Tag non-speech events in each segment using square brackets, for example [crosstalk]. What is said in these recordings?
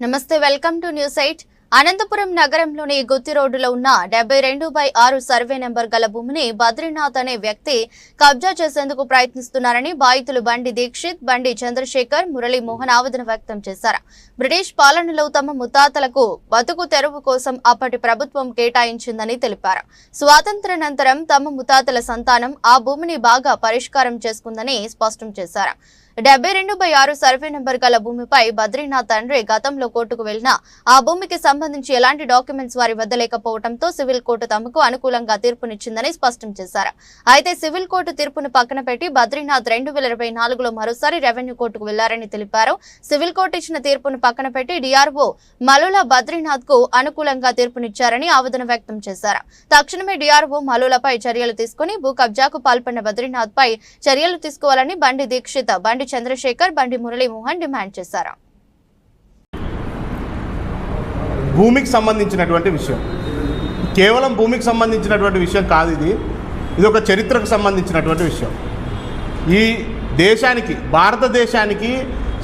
నమస్తే welcome to news eight. Anantapuram నగరంలోని గుత్తి రోడ్డులో ఉన్న డెబ్బై రెండు బై ఆరు సర్వే నెంబర్ గల భూమిని బద్రీనాథ్ అనే వ్యక్తి కబ్జా చేసేందుకు ప్రయత్నిస్తున్నారని బాధితులు బండి దీక్షిత్ బండి చంద్రశేఖర్ మురళీ మోహన్ ఆవేదన వ్యక్తం చేశారు. బ్రిటిష్ పాలనలో తమ ముత్తాతలకు బతుకు తెరువు కోసం అప్పటి ప్రభుత్వం కేటాయించిందని తెలిపారు. స్వాతంత్ర్యానంతరం తమ ముత్తాతల సంతానం ఆ భూమిని బాగా పరిష్కారం చేసుకుందని స్పష్టం చేశారు. డెబ్బై రెండు బై ఆరు సర్వే నెంబర్ గల భూమిపై బద్రీనాథ్ తండ్రి గతంలో కోర్టుకు వెళ్ళినా ఆ భూమికి సంబంధించి ఎలాంటి డాక్యుమెంట్స్ వారి వద్ద లేకపోవడంతో సివిల్ కోర్టు తమకు అనుకూలంగా తీర్పునిచ్చిందని స్పష్టం చేశారు. అయితే సివిల్ కోర్టు తీర్పును పక్కన పెట్టి బద్రీనాథ్ రెండు వేల ఇరవై నాలుగులో మరోసారి రెవెన్యూ కోర్టుకు వెళ్ళారని తెలిపారు. సివిల్ కోర్టు ఇచ్చిన తీర్పును పక్కన పెట్టి డిఆర్ఓ మలుల బద్రీనాథ్కు అనుకూలంగా తీర్పునిచ్చారని ఆవేదన వ్యక్తం చేశారు. తక్షణమే డిఆర్ఓ మలులపై చర్యలు తీసుకుని భూ కబ్జాకు పాల్పడిన బద్రీనాథ్ పై చర్యలు తీసుకోవాలని బండి దీక్షిత్ బండి చంద్రశేఖర్ బండి మురళీమోహన్ డిమాండ్ చేశారు. భూమికి సంబంధించినటువంటి విషయం. కేవలం భూమికి సంబంధించినటువంటి విషయం కాదు ఇది. ఇది ఒక చరిత్రకు సంబంధించినటువంటి విషయం. ఈ దేశానికి భారతదేశానికి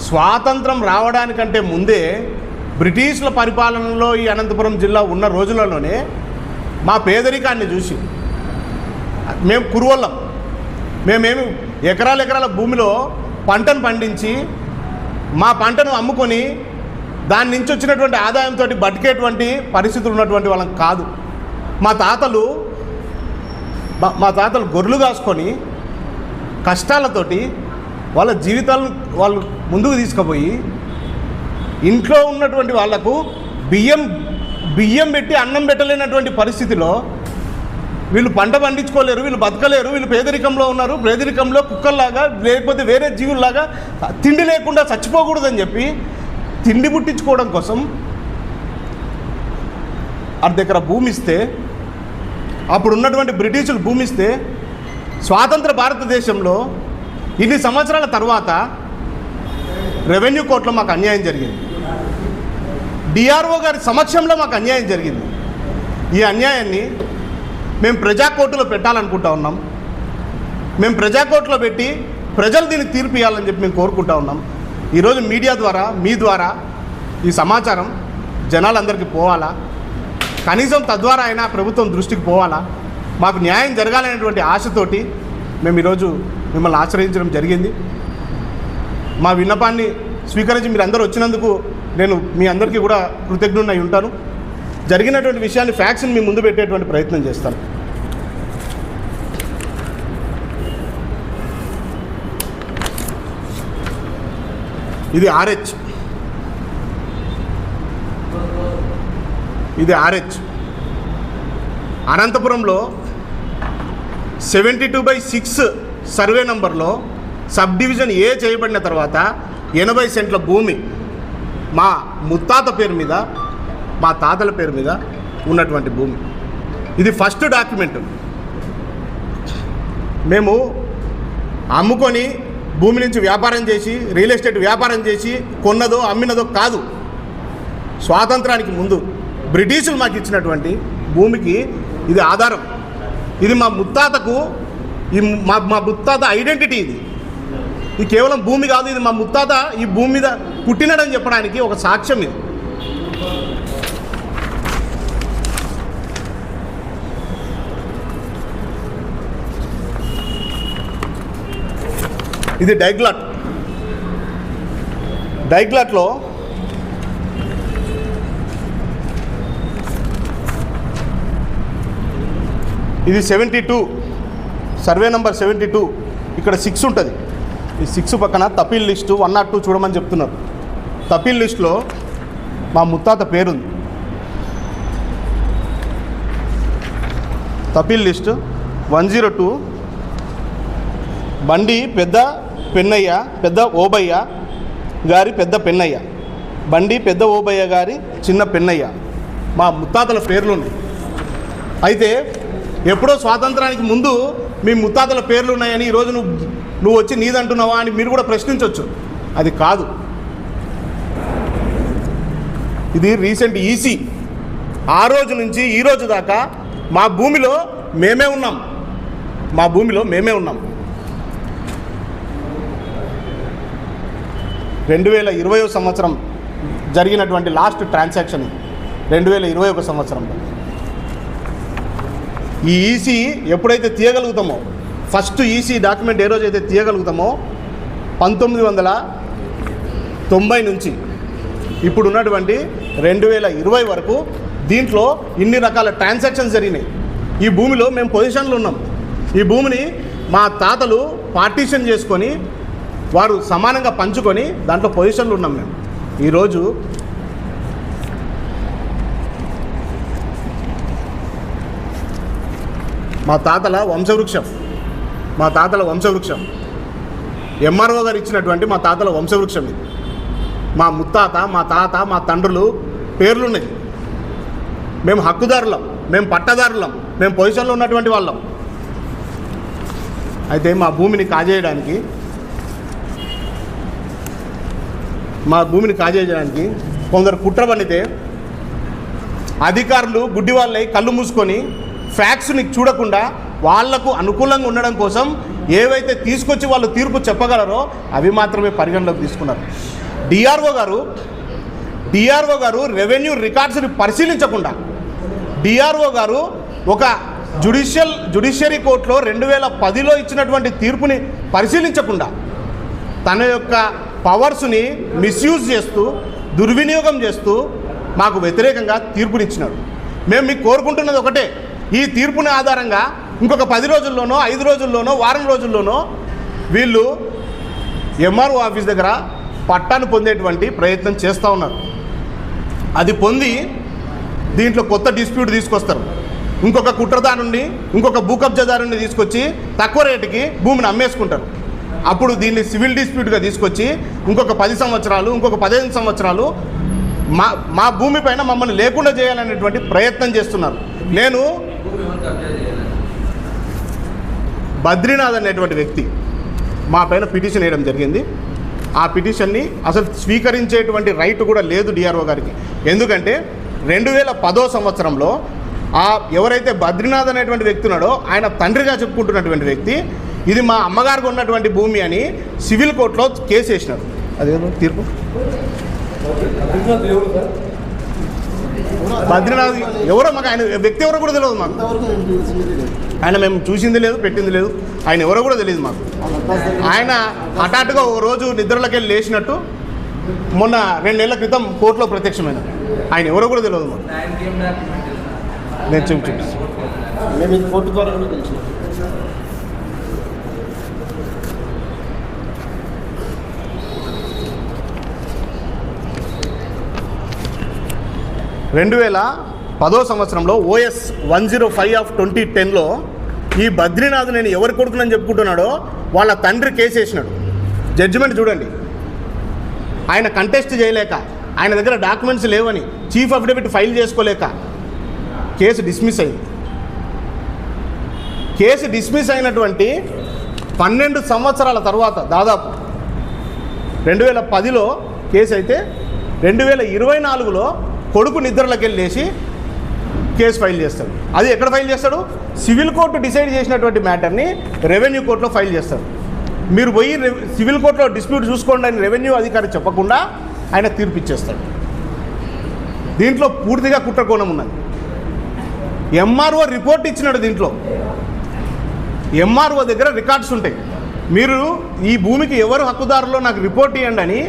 స్వాతంత్రం రావడానికంటే ముందే బ్రిటిష్ల పరిపాలనలో ఈ అనంతపురం జిల్లా ఉన్న రోజులలోనే మా పేదరికాన్ని చూసి మేము కురువల్లం. మేమేమి ఎకరాల ఎకరాల భూమిలో పంటను పండించి మా పంటను అమ్ముకొని దాని నుంచి వచ్చినటువంటి ఆదాయంతో బతికేటువంటి పరిస్థితులు ఉన్నటువంటి వాళ్ళం కాదు. మా తాతలు మా- మా తాతలు గొర్రెలు కాసుకొని కష్టాలతోటి వాళ్ళ జీవితాలను వాళ్ళు ముందుకు తీసుకుపోయి ఇంట్లో ఉన్నటువంటి వాళ్ళకు బియ్యం బియ్యం పెట్టి అన్నం పెట్టలేనటువంటి పరిస్థితిలో వీళ్ళు పంట పండించుకోలేరు వీళ్ళు బతకలేరు వీళ్ళు పేదరికంలో ఉన్నారు పేదరికంలో కుక్కల్లాగా లేకపోతే వేరే జీవుల్లాగా తిండి లేకుండా చచ్చిపోకూడదని చెప్పి తిండి పుట్టించుకోవడం కోసం అర్ధ దగ్గర భూమి ఇస్తే అప్పుడు ఉన్నటువంటి బ్రిటిషులు భూమి ఇస్తే స్వాతంత్ర భారతదేశంలో ఇన్ని సంవత్సరాల తర్వాత రెవెన్యూ కోర్టులో మాకు అన్యాయం జరిగింది. డిఆర్ఓ గారి సమక్షంలో మాకు అన్యాయం జరిగింది. ఈ అన్యాయాన్ని మేము ప్రజా కోర్టులో పెట్టాలనుకుంటా ఉన్నాం. మేము ప్రజా కోర్టులో పెట్టి ప్రజలు దీనికి తీర్పు ఇవ్వాలని చెప్పి మేము కోరుకుంటా ఉన్నాం. ఈరోజు మీడియా ద్వారా మీ ద్వారా ఈ సమాచారం జనాలందరికీ పోవాలా? కనీసం తద్వారా అయినా ప్రభుత్వం దృష్టికి పోవాలా? మాకు న్యాయం జరగాలనేటువంటి ఆశతోటి మేము ఈరోజు మిమ్మల్ని ఆశ్రయించడం జరిగింది. మా విన్నపాన్ని స్వీకరించి మీరు అందరూ వచ్చినందుకు నేను మీ అందరికీ కూడా కృతజ్ఞున్నై ఉంటాను. జరిగినటువంటి విషయాన్ని ఫ్యాక్స్ని మీ ముందు పెట్టేటువంటి ప్రయత్నం చేస్తాను. ఇది ఆర్హెచ్ ఇది ఆర్హెచ్ అనంతపురంలో seventy two by six survey నంబర్లో సబ్ డివిజన్ ఏ చేయబడిన తర్వాత ఎనభై సెంట్ల భూమి మా ముత్తాత పేరు మీద మా తాతల పేరు మీద ఉన్నటువంటి భూమి. ఇది ఫస్ట్ డాక్యుమెంట్ మేము అమ్ముకొని భూమి నుంచి వ్యాపారం చేసి రియల్ ఎస్టేట్ వ్యాపారం చేసి కొన్నదో అమ్మినదో కాదు. స్వాతంత్రానికి ముందు బ్రిటిషులు మాకు ఇచ్చినటువంటి భూమికి ఇది ఆధారం. ఇది మా ముత్తాతకు ఈ మా మా ముత్తాత ఐడెంటిటీ ఇది. ఇది కేవలం భూమి కాదు ఇది మా ముత్తాత ఈ భూమి మీద పుట్టినడని చెప్పడానికి ఒక సాక్ష్యం ఇది. ఇది డైగ్లాట్. డైగ్లాట్లో ఇది seventy two. Survey number seventy two. ఇక్కడ సిక్స్ ఉంటుంది. ఈ సిక్స్ పక్కన తపిల్ లిస్టు వన్ నాట్ టూ చూడమని చెప్తున్నారు. తపిల్ లిస్టులో మా ముత్తాత పేరుంది. తపిల్ list one zero two. Bandi పెద్ద పెన్నయ్య పెద్ద ఓబయ్య గారి పెద్ద పెన్నయ్య. బండి పెద్ద ఓబయ్య గారి చిన్న పెన్నయ్య. మా ముత్తాతల పేర్లు ఉన్నాయి అయితే ఎప్పుడో స్వాతంత్రానికి ముందు మీ ముత్తాతల పేర్లు ఉన్నాయని ఈరోజు నువ్వు నువ్వు వచ్చి నీదంటున్నావా అని మీరు కూడా ప్రశ్నించవచ్చు అది కాదు. ఇది రీసెంట్ ఈసీ. ఆ రోజు నుంచి ఈ రోజు దాకా మా భూమిలో మేమే ఉన్నాం. మా భూమిలో మేమే ఉన్నాం. రెండు వేల ఇరవై సంవత్సరం జరిగినటువంటి లాస్ట్ ట్రాన్సాక్షన్ రెండు వేల ఇరవై ఒక సంవత్సరంలో ఈ ఈసీ ఎప్పుడైతే తీయగలుగుతామో ఫస్ట్ ఈసీ డాక్యుమెంట్ ఏ రోజైతే తీయగలుగుతామో పంతొమ్మిది వందల తొంభై నుంచి ఇప్పుడు ఉన్నటువంటి రెండు వేల ఇరవై వరకు దీంట్లో ఇన్ని రకాల ట్రాన్సాక్షన్స్ జరిగినాయి. ఈ భూమిలో మేము పొజిషన్లో ఉన్నాం. ఈ భూమిని మా తాతలు పార్టీషన్ చేసుకొని వారు సమానంగా పంచుకొని దాంట్లో పొజిషన్లు ఉన్నాం మేము. ఈరోజు మా తాతల వంశవృక్షం. మా తాతల వంశవృక్షం. ఎంఆర్ఓ గారు ఇచ్చినటువంటి మా తాతల వంశవృక్షం ఇది. మా ముత్తాత మా తాత మా తండ్రులు పేర్లున్నాయి. మేము హక్కుదారులం మేము పట్టదారులం మేము పొజిషన్లో ఉన్నటువంటి వాళ్ళం. అయితే మా భూమిని కాజేయడానికి మా భూమిని కాజేయడానికి కొందరు కుట్ర పండితే అధికారులు గుడ్డి వాళ్ళై కళ్ళు మూసుకొని ఫ్యాక్స్ని చూడకుండా వాళ్ళకు అనుకూలంగా ఉండడం కోసం ఏవైతే తీసుకొచ్చి వాళ్ళు తీర్పు చెప్పగలరో అవి మాత్రమే పరిగణలోకి తీసుకున్నారు. డిఆర్ఓ గారు డిఆర్ఓ గారు రెవెన్యూ రికార్డ్స్ని పరిశీలించకుండా డిఆర్ఓ గారు ఒక జుడిషియల్ జుడిషియరీ కోర్టులో రెండు వేల పదిలో ఇచ్చినటువంటి తీర్పుని పరిశీలించకుండా తన యొక్క పవర్స్ని మిస్యూజ్ చేస్తూ దుర్వినియోగం చేస్తూ మాకు వ్యతిరేకంగా తీర్పునిచ్చినాడు. మేము మీకు కోరుకుంటున్నది ఒకటే ఈ తీర్పుని ఆధారంగా ఇంకొక పది రోజుల్లోనో ఐదు రోజుల్లోనో వారం రోజుల్లోనో వీళ్ళు ఎంఆర్ఓ ఆఫీస్ దగ్గర పట్టాను పొందేటువంటి ప్రయత్నం చేస్తూ ఉన్నారు. అది పొంది దీంట్లో కొత్త డిస్ప్యూట్ తీసుకొస్తారు. ఇంకొక కుట్రదారుణ్ణి ఇంకొక భూకబ్జదారుణ్ణి తీసుకొచ్చి తక్కువ రేటుకి భూమిని అమ్మేసుకుంటారు. అప్పుడు దీన్ని సివిల్ డిస్ప్యూట్గా తీసుకొచ్చి ఇంకొక పది సంవత్సరాలు ఇంకొక పదిహేను సంవత్సరాలు మా మా భూమి పైన మమ్మల్ని లేకుండా చేయాలనేటువంటి ప్రయత్నం చేస్తున్నారు. నేను బద్రీనాథ్ అనేటువంటి వ్యక్తి మా పైన పిటిషన్ వేయడం జరిగింది. ఆ పిటిషన్ని అసలు స్వీకరించేటువంటి రైట్ కూడా లేదు డిఆర్ఓ గారికి. ఎందుకంటే రెండు వేల పదో సంవత్సరంలో ఆ ఎవరైతే బద్రీనాథ్ అనేటువంటి వ్యక్తి ఉన్నాడో ఆయన తండ్రిగా చెప్పుకుంటున్నటువంటి వ్యక్తి ఇది మా అమ్మగారికి ఉన్నటువంటి భూమి అని సివిల్ కోర్టులో కేసు వేసినారు. అదేదో తీర్పు? బద్రీనాథ్ ఎవరో మాకు ఆయన వ్యక్తి ఎవరో కూడా తెలియదు మాకు. ఆయన మేము చూసింది లేదు పెట్టింది లేదు. ఆయన ఎవరో కూడా తెలియదు మాకు. ఆయన హఠాత్తుగా ఒక రోజు నిద్రలోకి వెళ్ళి లేచినట్టు మొన్న రెండు నెలల క్రితం కోర్టులో ప్రత్యక్షమైన. ఆయన ఎవరో కూడా తెలియదు మాకు. నేను చూపి చూపిస్తాను మేము ఇది కోర్టు ద్వారా కూడా తెలిసిన రెండు వేల పదో సంవత్సరంలో O S one zero five of twenty టెన్లో ఈ బద్రీనాథ్ నేను ఎవరి కొడుకునని చెప్పుకుంటున్నాడో వాళ్ళ తండ్రి కేసు వేసినాడు జడ్జిమెంట్ చూడండి. ఆయన కంటెస్ట్ చేయలేక ఆయన దగ్గర డాక్యుమెంట్స్ లేవని చీఫ్ అఫిడవిట్ ఫైల్ చేసుకోలేక కేసు డిస్మిస్ అయింది. కేసు డిస్మిస్ అయినటువంటి పన్నెండు సంవత్సరాల తర్వాత దాదాపు రెండు వేల పదిలో కేసు అయితే రెండు వేల ఇరవై నాలుగులో కొడుకు నిద్రలోకి వెళ్ళేసి కేసు ఫైల్ చేస్తాడు. అది ఎక్కడ ఫైల్ చేస్తాడు? సివిల్ కోర్టు డిసైడ్ చేసినటువంటి మ్యాటర్ని రెవెన్యూ కోర్టులో ఫైల్ చేస్తాడు. మీరు పోయి సివిల్ కోర్టులో డిస్ప్యూట్ చూసుకోండి అని రెవెన్యూ అధికారి చెప్పకుండా ఆయన తీర్పు ఇచ్చేస్తాడు. దీంట్లో పూర్తిగా కుట్రకోణం ఉన్నది. ఎంఆర్ఓ రిపోర్ట్ ఇచ్చినాడు దీంట్లో. ఎంఆర్ఓ దగ్గర రికార్డ్స్ ఉంటాయి. మీరు ఈ భూమికి ఎవరు హక్కుదారులో నాకు రిపోర్ట్ ఇవ్వండి అని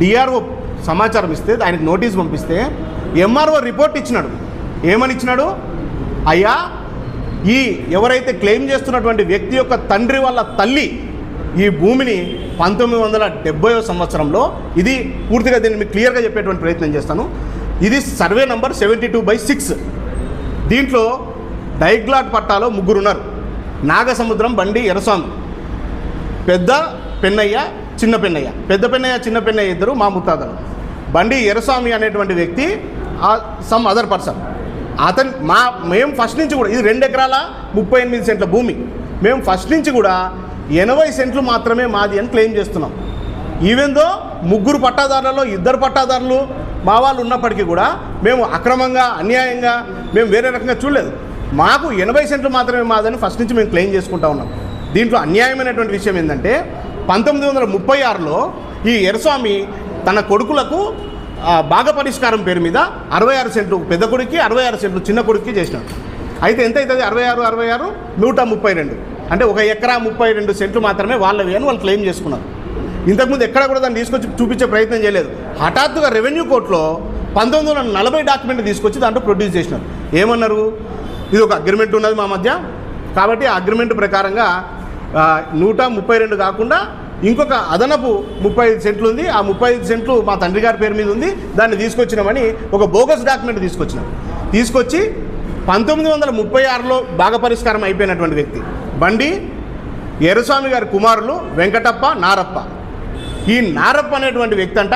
డిఆర్ఓ సమాచారం ఇస్తే ఆయనకు నోటీస్ పంపిస్తే ఎంఆర్ఓ రిపోర్ట్ ఇచ్చినాడు. ఏమని ఇచ్చినాడు? అయ్యా ఈ ఎవరైతే క్లెయిమ్ చేస్తున్నటువంటి వ్యక్తి యొక్క తండ్రి వాళ్ళ తల్లి ఈ భూమిని పంతొమ్మిది వందల డెబ్బైవ సంవత్సరంలో ఇది పూర్తిగా దీన్ని మీకు క్లియర్గా చెప్పేటువంటి ప్రయత్నం చేస్తాను. ఇది survey number seventy two by six దీంట్లో డైగ్లాట్ పట్టాలో ముగ్గురు ఉన్నారు. నాగసముద్రం బండి ఎరస్వామి పెద్ద పెన్నయ్య చిన్న పెన్నయ్య. పెద్ద పెన్నయ్య చిన్న పెన్నయ్య ఇద్దరు మా ముత్తాతలు. బండి ఎరస్వామి అనేటువంటి వ్యక్తి సమ్ అదర్ పర్సన్ అతను మా మేము ఫస్ట్ నుంచి కూడా ఇది రెండు ఎకరాల ముప్పై ఎనిమిది సెంట్ల భూమి. మేము ఫస్ట్ నుంచి కూడా ఎనభై సెంట్లు మాత్రమే మాది అని క్లెయిమ్ చేస్తున్నాం. ఈవెన్ దో ముగ్గురు పట్టాదారులలో ఇద్దరు పట్టాదారులు మా వాళ్ళు ఉన్నప్పటికీ కూడా మేము అక్రమంగా అన్యాయంగా మేము వేరే రకంగా చూడలేదు. మాకు ఎనభై సెంట్లు మాత్రమే మాదని ఫస్ట్ నుంచి మేము క్లెయిమ్ చేసుకుంటా ఉన్నాం. దీంట్లో అన్యాయమైనటువంటి విషయం ఏంటంటే పంతొమ్మిది వందల ముప్పై ఆరులో ఈ ఎరస్వామి తన కొడుకులకు భాగ పరిష్కారం పేరు మీద అరవై ఆరు సెంట్లు పెద్ద కొడుక్కి అరవై ఆరు సెంట్లు చిన్న కొడుక్కి చేసినాడు అయితే ఎంత అవుతుంది? అరవై ఆరు అరవై ఆరు నూట ముప్పై రెండు. అంటే ఒక ఎకరా ముప్పై రెండు సెంట్లు మాత్రమే వాళ్ళవి అని వాళ్ళు క్లెయిమ్ చేసుకున్నారు. ఇంతకుముందు ఎక్కడ కూడా దాన్ని తీసుకొచ్చి చూపించే ప్రయత్నం చేయలేదు. హఠాత్తుగా రెవెన్యూ కోర్టులో పంతొమ్మిది వందల నలభై డాక్యుమెంట్ తీసుకొచ్చి దాంట్లో ప్రొడ్యూస్ చేసినారు. ఏమన్నారు? ఇది ఒక అగ్రిమెంట్ ఉన్నది మా మధ్య. కాబట్టి ఆ అగ్రిమెంట్ ప్రకారంగా నూట ముప్పై రెండు కాకుండా ఇంకొక అదనపు ముప్పై ఐదు సెంట్లు ఉంది. ఆ ముప్పై ఐదు సెంట్లు మా తండ్రి గారి పేరు మీద ఉంది. దాన్ని తీసుకొచ్చినామని ఒక బోగస్ డాక్యుమెంట్ తీసుకొచ్చినాం. తీసుకొచ్చి పంతొమ్మిది వందల ముప్పై ఆరులో భాగ పరిష్కారం అయిపోయినటువంటి వ్యక్తి. బండి ఎర్రస్వామి గారి కుమారులు వెంకటప్ప నారప్ప. ఈ నారప్ప అనేటువంటి వ్యక్తి అంట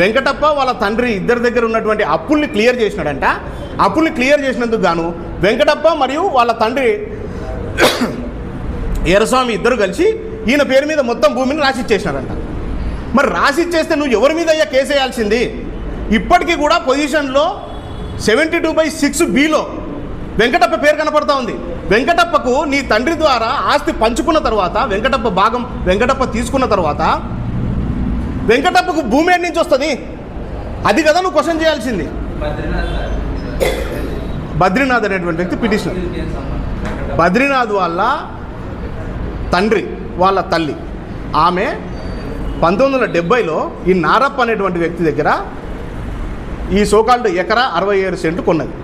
వెంకటప్ప వాళ్ళ తండ్రి ఇద్దరి దగ్గర ఉన్నటువంటి అప్పుల్ని క్లియర్ చేసినాడంట. అప్పుల్ని క్లియర్ చేసినందుకు గాను వెంకటప్ప మరియు వాళ్ళ తండ్రి [coughs] ఎర్రస్వామి ఇద్దరు కలిసి ఈయన పేరు మీద మొత్తం భూమిని రాసిచ్చేసినారంట. మరి రాసిచ్చేస్తే నువ్వు ఎవరి మీద అయ్యా కేసు వేయాల్సింది? ఇప్పటికీ కూడా పొజిషన్లో seventy two by six below Venkatappa పేరు కనపడతా ఉంది. వెంకటప్పకు నీ తండ్రి ద్వారా ఆస్తి పంచుకున్న తర్వాత వెంకటప్ప భాగం వెంకటప్ప తీసుకున్న తర్వాత వెంకటప్పకు భూమి నుంచి వస్తుంది? అది కదా నువ్వు క్వశ్చన్ చేయాల్సింది. బద్రీనాథ్ అనేటువంటి వ్యక్తి పిటిషన్. బద్రీనాథ్ వాళ్ళ తండ్రి. వాళ్ళ తల్లి. ఆమె పంతొమ్మిది వందల డెబ్బైలో ఈ నారప్ప అనేటువంటి వ్యక్తి దగ్గర ఈ సోకాల్డ్ ఎకరా అరవై ఏడు సెంట్లు కొన్నది.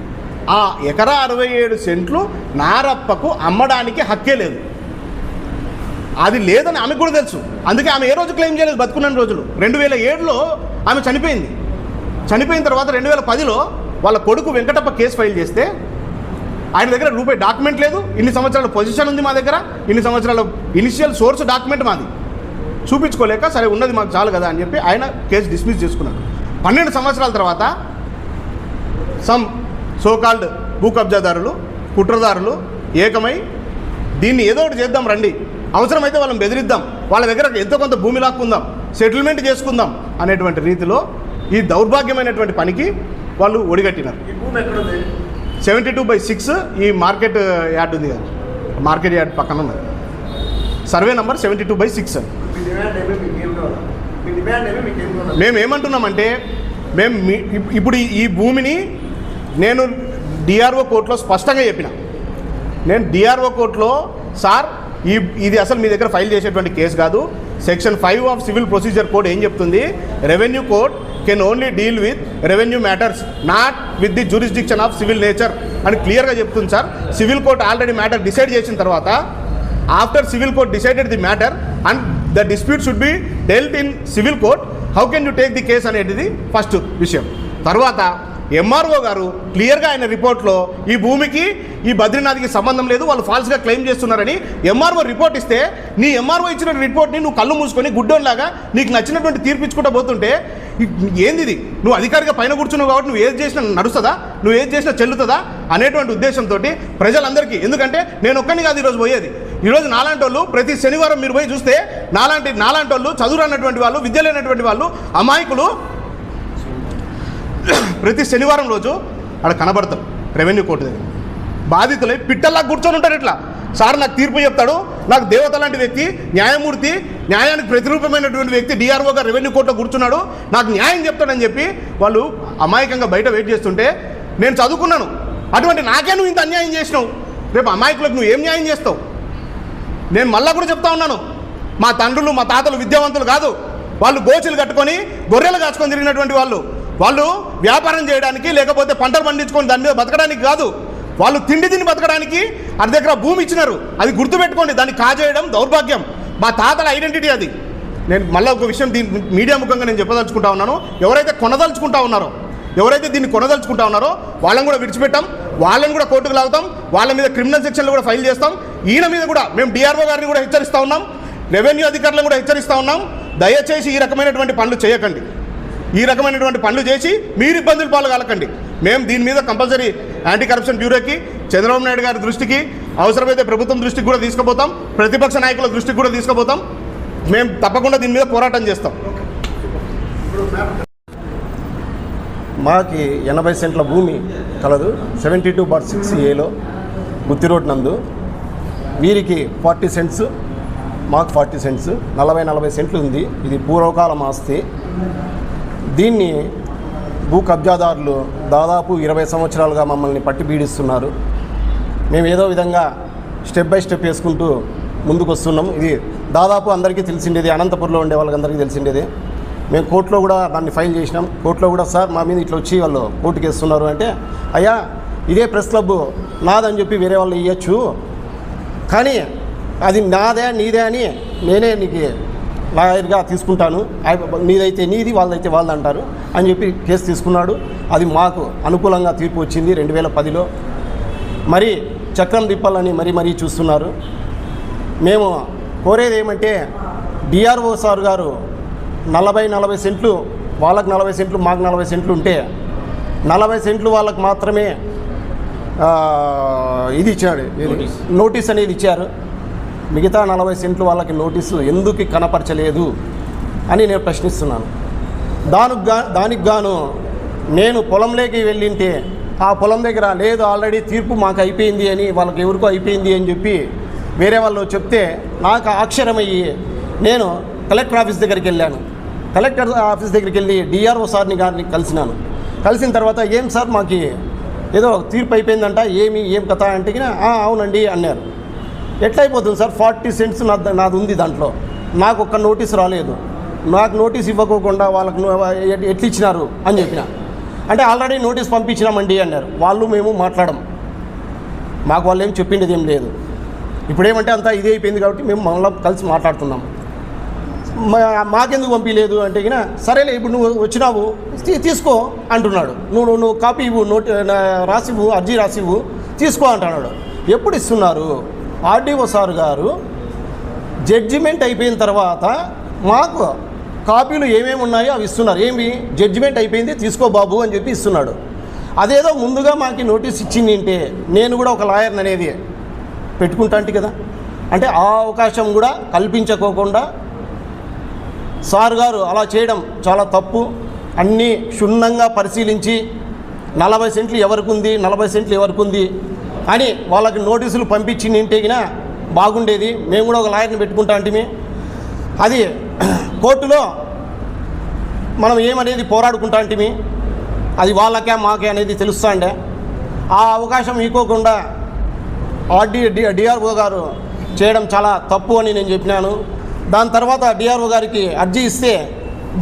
ఆ ఎకరా అరవై ఏడు సెంట్లు నారప్పకు అమ్మడానికి హక్కే లేదు. అది లేదని ఆమెకు కూడా తెలుసు. అందుకే ఆమె ఏ రోజు క్లెయిమ్ చేయలేదు బతుకున్న రోజులు. రెండు వేల ఏడులో ఆమె చనిపోయింది. చనిపోయిన తర్వాత రెండు వేల పదిలో వాళ్ళ కొడుకు వెంకటప్ప కేసు ఫైల్ చేస్తే ఆయన దగ్గర రూపాయి డాక్యుమెంట్ లేదు. ఇన్ని సంవత్సరాల పొజిషన్ ఉంది మా దగ్గర. ఇన్ని సంవత్సరాల ఇనిషియల్ సోర్స్ డాక్యుమెంట్ మాది. చూపించుకోలేక సరే ఉన్నది మాకు చాలు కదా అని చెప్పి ఆయన కేసు డిస్మిస్ చేసుకున్నారు పన్నెండు సంవత్సరాల తర్వాత సమ్ సోకాల్డ్ భూ కబ్జాదారులు కుట్రదారులు ఏకమై దీన్ని ఏదో ఒకటి చేద్దాం రండి. అవసరమైతే వాళ్ళని బెదిరిద్దాం. వాళ్ళ దగ్గర ఎంతో కొంత భూమి లాక్కుందాం. సెటిల్మెంట్ చేసుకుందాం అనేటువంటి రీతిలో ఈ దౌర్భాగ్యమైనటువంటి పనికి వాళ్ళు ఒడిగట్టినారు. సెవెంటీ టూ బై సిక్స్ ఈ మార్కెట్ యార్డ్ ఉంది కదా. మార్కెట్ యార్డ్ పక్కన ఉన్నది. Survey number seventy two by six. మేము ఏమంటున్నామంటే మేము ఇప్పుడు ఈ భూమిని నేను డిఆర్ఓ కోర్టులో స్పష్టంగా చెప్పిన. నేను డిఆర్ఓ కోర్టులో సార్ ఈ ఇది అసలు మీ దగ్గర ఫైల్ చేసేటువంటి కేసు కాదు. Section five of civil procedure code ఏం చెప్తుంది? Revenue code can only deal with revenue matters not with the jurisdiction of civil nature అని క్లియర్గా చెప్తుంది sir. Civil court already matter decide చేసిన తర్వాత after civil court decided the matter and the dispute should be dealt in civil court how can you take the case అనేది first విషయం. తర్వాత MRO గారు క్లియర్గా ఆయన రిపోర్ట్లో ఈ భూమికి ఈ బద్రీనాథ్కి సంబంధం లేదు వాళ్ళు ఫాల్స్గా క్లెయిమ్ చేస్తున్నారని ఎంఆర్ఓ రిపోర్ట్ ఇస్తే నీ ఎంఆర్ఓ ఇచ్చిన రిపోర్ట్ని నువ్వు కళ్ళు మూసుకొని గుడ్డోన్లాగా నీకు నచ్చినటువంటి తీర్పించుకుంటూ పోతుంటే ఏంది ఇది? నువ్వు అధికారిగా పైన కూర్చున్నావు కాబట్టి నువ్వు ఏది చేసినా నడుస్తుందా? నువ్వు ఏది చేసినా చెల్లుతుందా? అనేటువంటి ఉద్దేశంతో ప్రజలందరికీ ఎందుకంటే నేను ఒక్కడిని కాదు ఈరోజు పోయేది. ఈరోజు నాలాంటి వాళ్ళు ప్రతి శనివారం మీరు పోయి చూస్తే నాలాంటి నాలాంటి వాళ్ళు చదువు వాళ్ళు విద్య లేనటువంటి వాళ్ళు అమాయకులు ప్రతి శనివారం రోజు అక్కడ కనబడతాం రెవెన్యూ కోర్టు దగ్గర. బాధితులై పిట్టల్లా కూర్చొని ఉంటారు ఇట్లా. సార్ నాకు తీర్పు చెప్తాడు నాకు దేవత లాంటి వ్యక్తి న్యాయమూర్తి న్యాయానికి ప్రతిరూపమైనటువంటి వ్యక్తి డిఆర్ఓ రెవెన్యూ కోర్టులో కూర్చున్నాడు నాకు న్యాయం చెప్తాడని చెప్పి వాళ్ళు అమాయకంగా బయట వెయిట్ చేస్తుంటే నేను చదువుకున్నాను. అటువంటి నాకే నువ్వు ఇంత అన్యాయం చేసినావు. రేపు అమాయకులకు నువ్వు ఏం న్యాయం చేస్తావు? నేను మళ్ళా కూడా చెప్తా ఉన్నాను. మా తండ్రులు మా తాతలు విద్యావంతులు కాదు. వాళ్ళు గోచులు కట్టుకొని గొర్రెలు కాచుకొని తిరిగినటువంటి వాళ్ళు. వాళ్ళు వ్యాపారం చేయడానికి లేకపోతే పంటలు పండించుకొని దాని మీద బతకడానికి కాదు. వాళ్ళు తిండి తిని బతకడానికి అది దగ్గర భూమి ఇచ్చినారు. అది గుర్తుపెట్టుకోండి. దాన్ని కాజేయడం దౌర్భాగ్యం. మా తాతల ఐడెంటిటీ అది. నేను మళ్ళీ ఒక విషయం దీని మీడియా ముఖంగా నేను చెప్పదలుచుకుంటా ఉన్నాను. ఎవరైతే కొనదలుచుకుంటా ఉన్నారో ఎవరైతే దీన్ని కొనదలుచుకుంటా ఉన్నారో వాళ్ళని కూడా విడిచిపెట్టాం. వాళ్ళని కూడా కోర్టుకు లాగుతాం. వాళ్ళ మీద క్రిమినల్ సెక్షన్లు కూడా ఫైల్ చేస్తాం. ఈయన మీద కూడా మేము డిఆర్ఓ గారిని కూడా హెచ్చరిస్తూ ఉన్నాం. రెవెన్యూ అధికారులను కూడా హెచ్చరిస్తూ ఉన్నాం. దయచేసి ఈ రకమైనటువంటి పనులు చేయకండి. ఈ రకమైనటువంటి పనులు చేసి మీరు ఇబ్బందులు పాలు కలకండి మేము దీని మీద కంపల్సరీ యాంటీ కరప్షన్ బ్యూరోకి చంద్రబాబు నాయుడు గారి దృష్టికి అవసరమైతే ప్రభుత్వం దృష్టికి కూడా తీసుకుపోతాం. ప్రతిపక్ష నాయకుల దృష్టికి కూడా తీసుకుపోతాం. మేము తప్పకుండా దీని మీద పోరాటం చేస్తాం. మాకి ఎనభై సెంట్ల భూమి కలదు. సెవెంటీ టూ బార్ సిక్స్ ఏలో గుత్తి రోడ్ నందు వీరికి ఫార్టీ సెంట్స్ మాకు ఫార్టీ సెంట్స్. నలభై నలభై సెంట్లు ఉంది. ఇది పూర్వకాలం ఆస్తి. దీన్ని భూ కబ్జాదారులు దాదాపు ఇరవై సంవత్సరాలుగా మమ్మల్ని పట్టి పీడిస్తున్నారు. మేము ఏదో విధంగా స్టెప్ బై స్టెప్ వేసుకుంటూ ముందుకు వస్తున్నాం ఇది దాదాపు అందరికీ తెలిసిండేది అనంతపురంలో ఉండే వాళ్ళకందరికీ తెలిసిండేది. మేము కోర్టులో కూడా దాన్ని ఫైల్ చేసినాం. కోర్టులో కూడా సార్ మా మీద ఇట్లా వచ్చి వాళ్ళు కోర్టుకి వేస్తున్నారు అంటే అయ్యా ఇదే ప్రెస్ క్లబ్ నాదని చెప్పి వేరే వాళ్ళు ఇవ్వచ్చు కానీ అది నాదే నీదే అని నేనే నీకు లాయర్గా తీసుకుంటాను. నీదైతే నీది వాళ్ళదైతే వాళ్ళది అంటారు అని చెప్పి కేసు తీసుకున్నాడు. అది మాకు అనుకూలంగా తీర్పు వచ్చింది రెండు వేల పదిలో. మరి చక్రం తిప్పాలని మరీ మరీ చూస్తున్నారు. మేము కోరేది ఏమంటే డిఆర్ఓ సార్ గారు నలభై నలభై సెంట్లు వాళ్ళకి నలభై సెంట్లు మాకు నలభై సెంట్లు ఉంటే నలభై సెంట్లు వాళ్ళకి మాత్రమే ఇది ఇచ్చాడు నోటీస్ అనేది ఇచ్చారు. మిగతా నలభై సెంట్లు వాళ్ళకి నోటీసులు ఎందుకు కనపరచలేదు అని నేను ప్రశ్నిస్తున్నాను. దానికి గా దానికి గాను నేను పొలంలోకి వెళ్ళింటే ఆ పొలం దగ్గర లేదు ఆల్రెడీ తీర్పు మాకు అయిపోయింది అని వాళ్ళకి ఎవరికో అయిపోయింది అని చెప్పి వేరే వాళ్ళు చెప్తే నాకు ఆక్షరమయ్యి నేను కలెక్టర్ ఆఫీస్ దగ్గరికి వెళ్ళాను. కలెక్టర్ ఆఫీస్ దగ్గరికి వెళ్ళి డిఆర్ఓ సార్ని గారిని కలిసినాను. కలిసిన తర్వాత ఏం సార్ మాకు ఏదో తీర్పు అయిపోయిందంట ఏమి ఏం కథ అంటే అవునండి అన్నారు. ఎట్లయిపోతుంది సార్? ఫార్టీ సెంట్స్ నా నాది ఉంది దాంట్లో. నాకు ఒక్క నోటీస్ రాలేదు. నాకు నోటీస్ ఇవ్వకోకుండా వాళ్ళకు ఎట్లిచ్చినారు ఎట్లా ఇచ్చినారు అని చెప్పిన. అంటే ఆల్రెడీ నోటీస్ పంపించినామండి అన్నారు. వాళ్ళు మేము మాట్లాడము. మాకు వాళ్ళు ఏం చెప్పిండేది ఏం లేదు. ఇప్పుడేమంటే అంతా ఇదే అయిపోయింది కాబట్టి మేము మళ్ళీ కలిసి మాట్లాడుతున్నాము. మాకెందుకు పంపించలేదు అంటే గిన సరేలే ఇప్పుడు నువ్వు వచ్చినావు తీ- తీసుకో అంటున్నాడు. నువ్వు నువ్వు కాపీ ఇవ్వు నోటి రాసివ్వు అర్జీ రాసివ్వు తీసుకో అంటున్నాడు. ఎప్పుడు ఇస్తున్నారు? ఆర్డీఓ సార్ గారు జడ్జిమెంట్ అయిపోయిన తర్వాత మాకు కాపీలు ఏమేమి ఉన్నాయో అవి ఇస్తున్నారు. ఏమి? జడ్జిమెంట్ అయిపోయింది తీసుకో బాబు అని చెప్పి ఇస్తున్నాడు. అదేదో ముందుగా మాకు నోటీస్ ఇచ్చింది అంటే నేను కూడా ఒక లాయర్ని అనేది పెట్టుకుంటాంటి కదా. అంటే ఆ అవకాశం కూడా కల్పించకోకుండా సార్ గారు అలా చేయడం చాలా తప్పు. అన్నీ క్షుణ్ణంగా పరిశీలించి నలభై సెంట్లు ఎవరికి ఉంది నలభై సెంట్లు ఎవరికి ఉంది అని వాళ్ళకి నోటీసులు పంపించి నింటేగినా బాగుండేది. మేము కూడా ఒక లాయర్ని పెట్టుకుంటా అంటే అది [clears throat] కోర్టులో మనం ఏమనేది పోరాడుకుంటా అంటే అది వాళ్ళకే మాకే అనేది తెలుస్తాండే. ఆ అవకాశం ఇవ్వకుండా ఆర్డీ డిఆర్ఓ గారు చేయడం చాలా తప్పు అని నేను చెప్పినాను. దాని తర్వాత డిఆర్ఓ గారికి అర్జీ ఇస్తే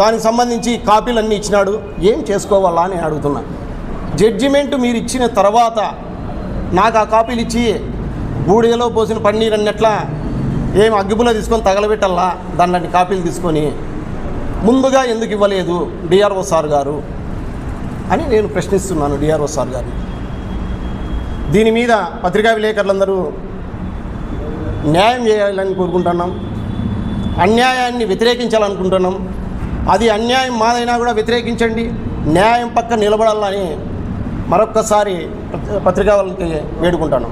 దానికి సంబంధించి కాపీలు అన్నీ ఇచ్చినాడు. ఏం చేసుకోవాలా అని అడుగుతున్నా. జడ్జిమెంట్ మీరు ఇచ్చిన తర్వాత నాకు ఆ కాపీలు ఇచ్చి బూడిదలో పోసిన పన్నీర్ అన్నట్ల ఏం అగ్గిపుల్ల తీసుకొని తగలబెట్టల్లా దాన్ని కాపీలు తీసుకొని ముందుగా ఎందుకు ఇవ్వలేదు డిఆర్ఓ సార్ గారు అని నేను ప్రశ్నిస్తున్నాను డిఆర్ఓ సార్ గారిని. దీని మీద పత్రికా విలేకరులందరూ న్యాయం చేయాలని కోరుకుంటున్నాం. అన్యాయాన్ని వ్యతిరేకించాలనుకుంటున్నాం. అది అన్యాయం మాదైనా కూడా వ్యతిరేకించండి. న్యాయం పక్క నిలబడాలని మరొక్కసారి పత్రికా వాళ్ళకి వేడుకుంటాను.